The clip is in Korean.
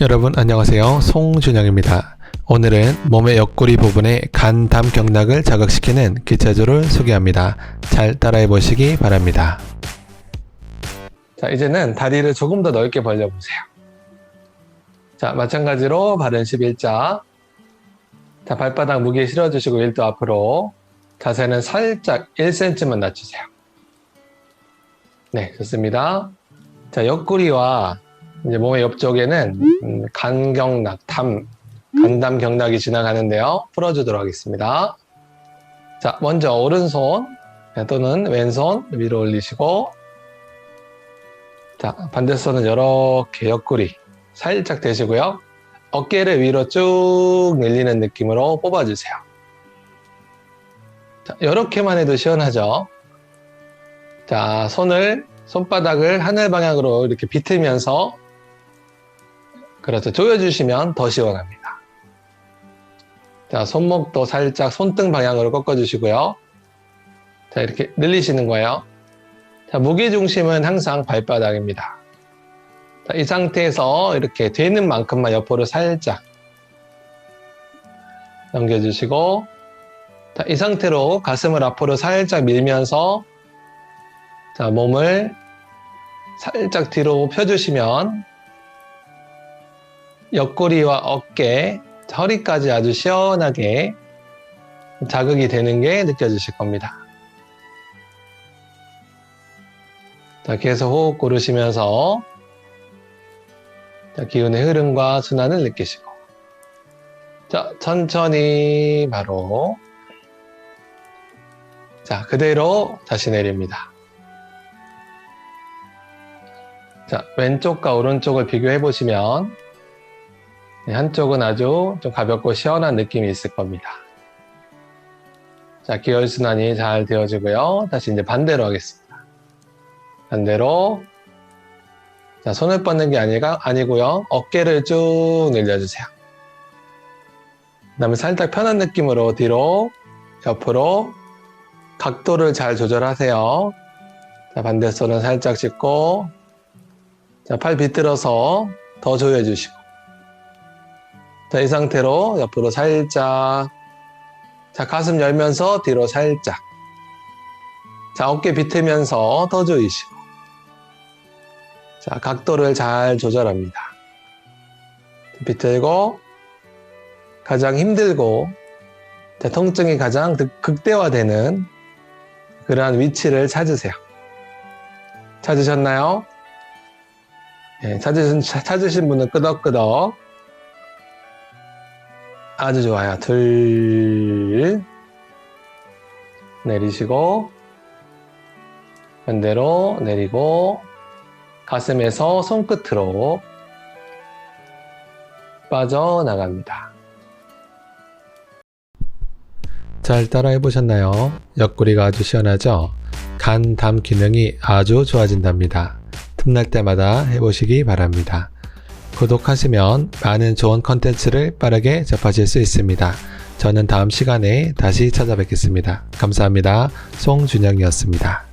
여러분 안녕하세요. 송준영입니다. 오늘은 몸의 옆구리 부분에 간담 경락을 자극시키는 기체조를 소개합니다. 잘 따라해 보시기 바랍니다. 자, 이제는 다리를 조금 더 넓게 벌려 보세요. 자, 마찬가지로 발은 11자. 자, 발바닥 무게 실어 주시고 1도 앞으로. 자세는 살짝 1cm만 낮추세요. 네, 좋습니다. 자, 옆구리와 이제 몸의 옆쪽에는 음, 간경락, 담, 간담 경락이 지나가는데요. 풀어주도록 하겠습니다. 자, 먼저 오른손 또는 왼손 위로 올리시고 자, 반대손은 이렇게 옆구리 살짝 대시고요. 어깨를 위로 쭉 늘리는 느낌으로 뽑아주세요. 자, 이렇게만 해도 시원하죠? 자, 손을, 손바닥을 하늘 방향으로 이렇게 비틀면서 그렇죠. 조여주시면 더 시원합니다. 자, 손목도 살짝 손등 방향으로 꺾어주시고요. 자, 이렇게 늘리시는 거예요. 자, 무게중심은 항상 발바닥입니다. 자, 이 상태에서 이렇게 되는 만큼만 옆으로 살짝 넘겨주시고, 자, 이 상태로 가슴을 앞으로 살짝 밀면서, 자, 몸을 살짝 뒤로 펴주시면, 옆구리와 어깨, 허리까지 아주 시원하게 자극이 되는 게 느껴지실 겁니다. 자, 계속 호흡 고르시면서 자, 기운의 흐름과 순환을 느끼시고 자, 천천히 바로 자, 그대로 다시 내립니다. 자, 왼쪽과 오른쪽을 비교해 보시면 네, 한쪽은 아주 좀 가볍고 시원한 느낌이 있을 겁니다. 자, 기혈순환이 잘 되어지고요. 다시 이제 반대로 하겠습니다. 반대로. 자, 손을 뻗는 게 아니가, 아니고요. 어깨를 쭉 늘려주세요. 그 다음에 살짝 편한 느낌으로 뒤로, 옆으로, 각도를 잘 조절하세요. 자, 반대 손은 살짝 짚고, 자, 팔 비틀어서 더 조여주시고, 자, 이 상태로 옆으로 살짝. 자, 가슴 열면서 뒤로 살짝. 자, 어깨 비틀면서 더 조이시고. 자, 각도를 잘 조절합니다. 비틀고, 가장 힘들고, 자, 통증이 가장 극- 극대화되는 그러한 위치를 찾으세요. 찾으셨나요? 네, 찾으신, 찾으신 분은 끄덕끄덕. 아주 좋아요. 둘. 내리시고, 반대로 내리고, 가슴에서 손끝으로 빠져나갑니다. 잘 따라해 보셨나요? 옆구리가 아주 시원하죠? 간, 담 기능이 아주 좋아진답니다. 틈날 때마다 해보시기 바랍니다. 구독하시면 많은 좋은 컨텐츠를 빠르게 접하실 수 있습니다. 저는 다음 시간에 다시 찾아뵙겠습니다. 감사합니다. 송준영이었습니다.